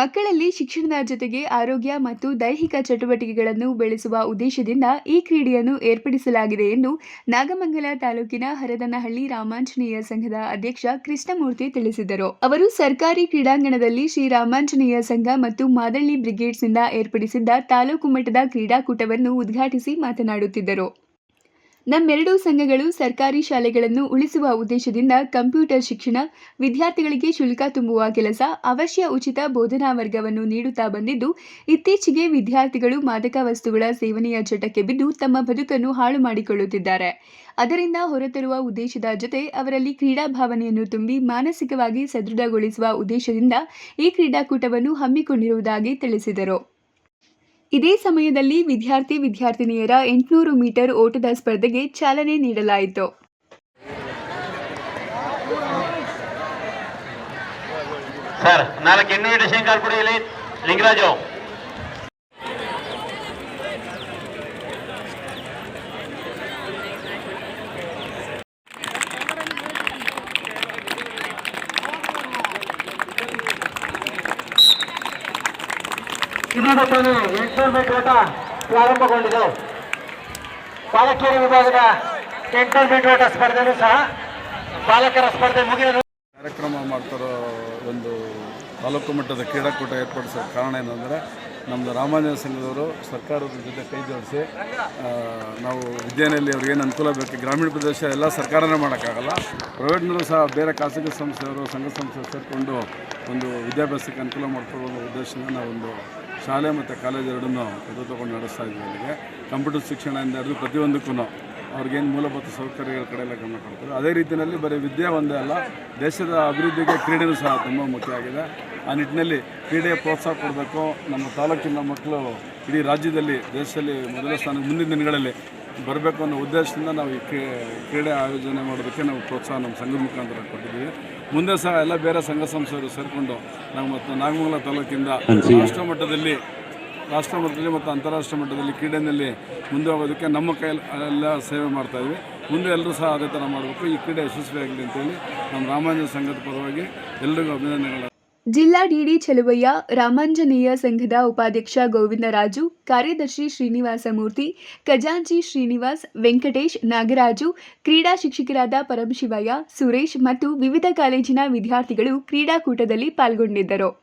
ಮಕ್ಕಳಲ್ಲಿ ಶಿಕ್ಷಣದ ಜೊತೆಗೆ ಆರೋಗ್ಯ ಮತ್ತು ದೈಹಿಕ ಚಟುವಟಿಕೆಗಳನ್ನು ಬೆಳೆಸುವ ಉದ್ದೇಶದಿಂದ ಈ ಕ್ರೀಡೆಯನ್ನು ಏರ್ಪಡಿಸಲಾಗಿದೆ ಎಂದು ನಾಗಮಂಗಲ ತಾಲೂಕಿನ ಹರದನಹಳ್ಳಿ ರಾಮಾಂಜನೇಯ ಸಂಘದ ಅಧ್ಯಕ್ಷ ಕೃಷ್ಣಮೂರ್ತಿ ತಿಳಿಸಿದರು. ಅವರು ಸರ್ಕಾರಿ ಕ್ರೀಡಾಂಗಣದಲ್ಲಿ ಶ್ರೀ ರಾಮಾಂಜನೇಯ ಸಂಘ ಮತ್ತು ಮಾದಳ್ಳಿ ಬ್ರಿಗೇಡ್ಸ್ನಿಂದ ಏರ್ಪಡಿಸಿದ್ದ ತಾಲೂಕು ಮಟ್ಟದ ಕ್ರೀಡಾಕೂಟವನ್ನು ಉದ್ಘಾಟಿಸಿ ಮಾತನಾಡುತ್ತಿದ್ದರು. ನಮ್ಮೆರಡೂ ಸಂಘಗಳು ಸರ್ಕಾರಿ ಶಾಲೆಗಳನ್ನು ಉಳಿಸುವ ಉದ್ದೇಶದಿಂದ ಕಂಪ್ಯೂಟರ್ ಶಿಕ್ಷಣ, ವಿದ್ಯಾರ್ಥಿಗಳಿಗೆ ಶುಲ್ಕ ತುಂಬುವ ಕೆಲಸ, ಅವಶ್ಯ ಉಚಿತ ಬೋಧನಾ ವರ್ಗವನ್ನು ನೀಡುತ್ತಾ ಬಂದಿದ್ದು, ಇತ್ತೀಚೆಗೆ ವಿದ್ಯಾರ್ಥಿಗಳು ಮಾದಕ ವಸ್ತುಗಳ ಸೇವನೆಯ ಚಟಕ್ಕೆ ಬಿದ್ದು ತಮ್ಮ ಬದುಕನ್ನು ಹಾಳು ಮಾಡಿಕೊಳ್ಳುತ್ತಿದ್ದಾರೆ. ಅದರಿಂದ ಹೊರತರುವ ಉದ್ದೇಶದ ಜೊತೆ ಅವರಲ್ಲಿ ಕ್ರೀಡಾ ಭಾವನೆಯನ್ನು ತುಂಬಿ ಮಾನಸಿಕವಾಗಿ ಸದೃಢಗೊಳಿಸುವ ಉದ್ದೇಶದಿಂದ ಈ ಕ್ರೀಡಾಕೂಟವನ್ನು ಹಮ್ಮಿಕೊಂಡಿರುವುದಾಗಿ ತಿಳಿಸಿದರು. ಇದೇ ಸಮಯದಲ್ಲಿ ವಿದ್ಯಾರ್ಥಿ ವಿದ್ಯಾರ್ಥಿನಿಯರ ಎಂಟುನೂರು ಮೀಟರ್ ಓಟದ ಸ್ಪರ್ಧೆಗೆ ಚಾಲನೆ ನೀಡಲಾಯಿತು. ಸರ್, ನಾಲ್ಕು ಇನ್ವಿಟೇಷನ್ ಕಾರ್ಡ್ ಕೊಡಿ ಇಲ್ಲಿ. ಲಿಂಗರಾಜು. ಇನ್ನೊಂದು ಮೀಟರ್ ಓಟ ಪ್ರಾರಂಭಗೊಂಡಿದೆ. ಬಾಲಕಿಯರ ವಿಭಾಗದ ಎಂಟುನೂರು ಓಟ ಸ್ಪರ್ಧೆನೂ ಸಹ ಬಾಲಕರ ಸ್ಪರ್ಧೆ ಮುಗಿದ ಕಾರ್ಯಕ್ರಮ ಮಾಡ್ತಿರೋ ಒಂದು ತಾಲೂಕು ಮಟ್ಟದ ಕ್ರೀಡಾಕೂಟ ಏರ್ಪಡಿಸೋ ಕಾರಣ ಏನಂದರೆ ನಮ್ಮದು ರಾಮಾಂಜನ ಸಂಘದವರು ಸರ್ಕಾರದ ಜೊತೆ ಕೈ ಜೋಡಿಸಿ ನಾವು ಅವ್ರಿಗೆ ಅವ್ರಿಗೇನು ಅನುಕೂಲ ಬೇಕು, ಗ್ರಾಮೀಣ ಪ್ರದೇಶ ಎಲ್ಲ ಸರ್ಕಾರನೇ ಮಾಡೋಕ್ಕಾಗಲ್ಲ. ಪ್ರೈವೇಟ್ನಲ್ಲೂ ಸಹ ಬೇರೆ ಖಾಸಗಿ ಸಂಸ್ಥೆಯವರು, ಸಂಘ ಸಂಸ್ಥೆ ಸೇರಿಕೊಂಡು ಒಂದು ವಿದ್ಯಾಭ್ಯಾಸಕ್ಕೆ ಅನುಕೂಲ ಮಾಡ್ಕೊಳ್ಳೋ ಉದ್ದೇಶದಿಂದ ನಾವೊಂದು ಶಾಲೆ ಮತ್ತು ಕಾಲೇಜ್ ಎರಡನ್ನು ಇದು ತೊಗೊಂಡು ನಡೆಸ್ತಾ ಇದ್ದೀವಿ ಅವರಿಗೆ ಕಂಪ್ಯೂಟರ್ ಶಿಕ್ಷಣದಿಂದ ಹಿಡಿದು ಪ್ರತಿಯೊಂದಕ್ಕೂ ಅವ್ರಿಗೇನು ಮೂಲಭೂತ ಸೌಕರ್ಯಗಳ ಕಡೆ ಎಲ್ಲ ಗಮನ ಕೊಡ್ತಾರೆ. ಅದೇ ರೀತಿಯಲ್ಲಿ ಬರೀ ವಿದ್ಯೆ ಒಂದೇ ಅಲ್ಲ, ದೇಶದ ಅಭಿವೃದ್ಧಿಗೆ ಕ್ರೀಡೆಯೂ ಸಹ ತುಂಬ ಮುಖ್ಯ ಆಗಿದೆ. ಆ ನಿಟ್ಟಿನಲ್ಲಿ ಕ್ರೀಡೆಗೆ ಪ್ರೋತ್ಸಾಹ ಕೊಡಬೇಕು. ನಮ್ಮ ತಾಲೂಕಿನ ಮಕ್ಕಳು ಇಡೀ ರಾಜ್ಯದಲ್ಲಿ, ದೇಶದಲ್ಲಿ ಮೊದಲ ಸ್ಥಾನ ಮುಂದಿನ ದಿನಗಳಲ್ಲಿ ಬರಬೇಕು ಅನ್ನೋ ಉದ್ದೇಶದಿಂದ ನಾವು ಈ ಕ್ರೀ- ಕ್ರೀಡೆ ಆಯೋಜನೆ ಮಾಡೋದಕ್ಕೆ ನಾವು ಪ್ರೋತ್ಸಾಹ ನಮ್ಮ ಸಂಘದ ಮುಖಾಂತರ ಕೊಟ್ಟಿದ್ದೀವಿ. ಮುಂದೆ ಸಹ ಎಲ್ಲ ಬೇರೆ ಸಂಘ ಸಂಸ್ಥೆಯವರು ಸೇರಿಕೊಂಡು ನಾವು ಮತ್ತು ನಾಗಮಂಗಲ ತಾಲೂಕಿಂದ ರಾಷ್ಟ್ರ ಮಟ್ಟದಲ್ಲಿ ರಾಷ್ಟ್ರ ಮಟ್ಟದಲ್ಲಿ ಮತ್ತು ಅಂತಾರಾಷ್ಟ್ರ ಮಟ್ಟದಲ್ಲಿ ಕ್ರೀಡೆಯಲ್ಲಿ ಮುಂದೆ ಹೋಗೋದಕ್ಕೆ ನಮ್ಮ ಕೈಯಲ್ಲಿ ಎಲ್ಲ ಸೇವೆ ಮಾಡ್ತಾಯಿದ್ವಿ ಮುಂದೆ ಎಲ್ಲರೂ ಸಹ ಅದೇ ಥರ ಮಾಡಬೇಕು. ಈ ಕ್ರೀಡೆ ಯಶಸ್ವಿಯಾಗಲಿ ಅಂತೇಳಿ ನಮ್ಮ ರಾಮಾಂಜನ ಸಂಘದ ಪರವಾಗಿ ಎಲ್ರಿಗೂ ಅಭಿನಂದನೆಗಳು ಜಿಲ್ಲಾ ಡಿಡಿ ಚೆಲುವಯ್ಯ, ರಾಮಾಂಜನೇಯ ಸಂಘದ ಉಪಾಧ್ಯಕ್ಷ ಗೋವಿಂದರಾಜು, ಕಾರ್ಯದರ್ಶಿ ಶ್ರೀನಿವಾಸ ಮೂರ್ತಿ ಖಜಾಂಚಿ ಶ್ರೀನಿವಾಸ್, ವೆಂಕಟೇಶ್ ನಾಗರಾಜು, ಕ್ರೀಡಾ ಶಿಕ್ಷಕರಾದ ಪರಮಶಿವಯ್ಯ, ಸುರೇಶ್ ಮತ್ತು ವಿವಿಧ ಕಾಲೇಜಿನ ವಿದ್ಯಾರ್ಥಿಗಳು ಕ್ರೀಡಾಕೂಟದಲ್ಲಿ ಪಾಲ್ಗೊಂಡಿದ್ದರು.